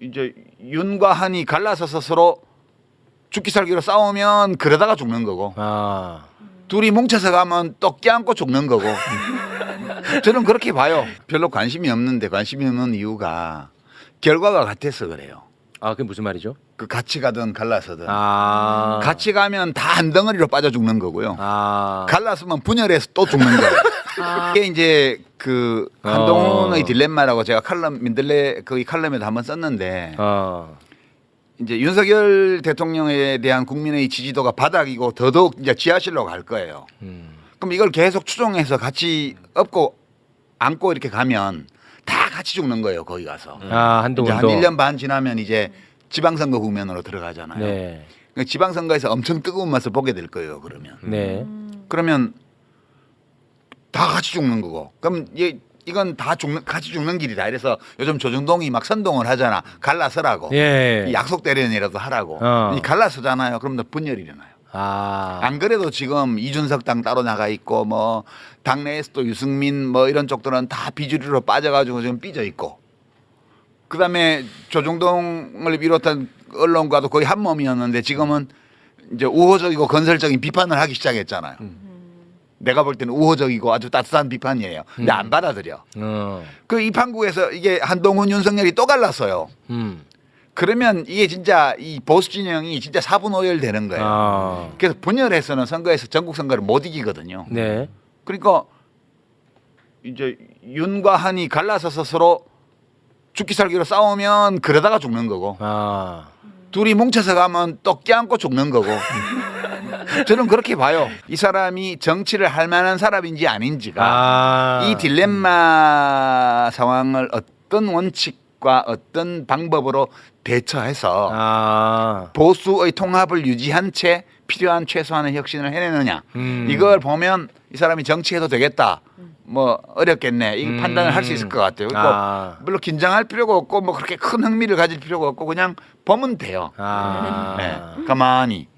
이제 윤과 한이 갈라서서 서로 죽기 살기로 싸우면 그러다가 죽는 거고 아. 둘이 뭉쳐서 가면 또 껴안고 죽는 거고 저는 그렇게 봐요. 별로 관심이 없는데 관심이 없는 이유가 결과가 같아서 그래요. 아, 그게 무슨 말이죠? 그 같이 가든 갈라서든 아. 같이 가면 다 한 덩어리로 빠져 죽는 거고요. 아. 갈라서면 분열해서 또 죽는 거예요. 이게 이제 그 한동훈의 어. 딜레마라고 제가 칼럼 민들레 그 칼럼에도 한번 썼는데 어. 이제 윤석열 대통령에 대한 국민의 지지도가 바닥이고 더더욱 이제 지하실로 갈 거예요. 음. 그럼 이걸 계속 추종해서 같이 업고 안고 이렇게 가면 다 같이 죽는 거예요. 거기 가서. 아, 이제 한 한동훈도. 1년 반 지나면 이제 지방선거 국면으로 들어가잖아요. 네. 그러니까 지방선거에서 엄청 뜨거운 맛을 보게 될 거예요. 그러면. 네. 그러면 다 같이 죽는 거고. 그럼 이 이건 다 죽는 같이 죽는 길이다. 이래서 요즘 조정동이 막 선동을 하잖아. 갈라서라고. 예. 이 약속 대련이라도 하라고. 어. 이 갈라서잖아요. 그럼 또 분열이 일어나요. 아. 안 그래도 지금 이준석 당 따로 나가 있고 뭐 당내에서도 유승민 뭐 이런 쪽들은 다 비주류로 빠져가지고 지금 삐져 있고 그다음에 조중동을 비롯한 언론과도 거의 한 몸이었는데 지금은 이제 우호적이고 건설적인 비판을 하기 시작했잖아요. 내가 볼 때는 우호적이고 아주 따뜻한 비판이에요. 근데 안 받아들여. 어. 그이 판국에서 이게 한동훈 윤석열이 또 갈랐어요. 음. 그러면 이게 진짜 이 보수 진영이 진짜 사분오열 되는 거예요. 아. 그래서 분열해서는 선거에서 전국 선거를 못 이기거든요. 네. 그러니까 이제 윤과 한이 갈라서서 서로 죽기 살기로 싸우면 그러다가 죽는 거고 아. 둘이 뭉쳐서 가면 또 껴안고 죽는 거고 저는 그렇게 봐요. 이 사람이 정치를 할 만한 사람인지 아닌지가 아. 이 딜레마 상황을 어떤 원칙과 어떤 방법으로 대처해서 아. 보수의 통합을 유지한 채 필요한 최소한의 혁신을 해내느냐 음. 이걸 보면 이 사람이 정치해도 되겠다 뭐 어렵겠네 이 음. 판단을 할 수 있을 것 같아요. 그리고 아. 물론 긴장할 필요가 없고 뭐 그렇게 큰 흥미를 가질 필요가 없고 그냥 보면 돼요. 아. 네, 가만히 음.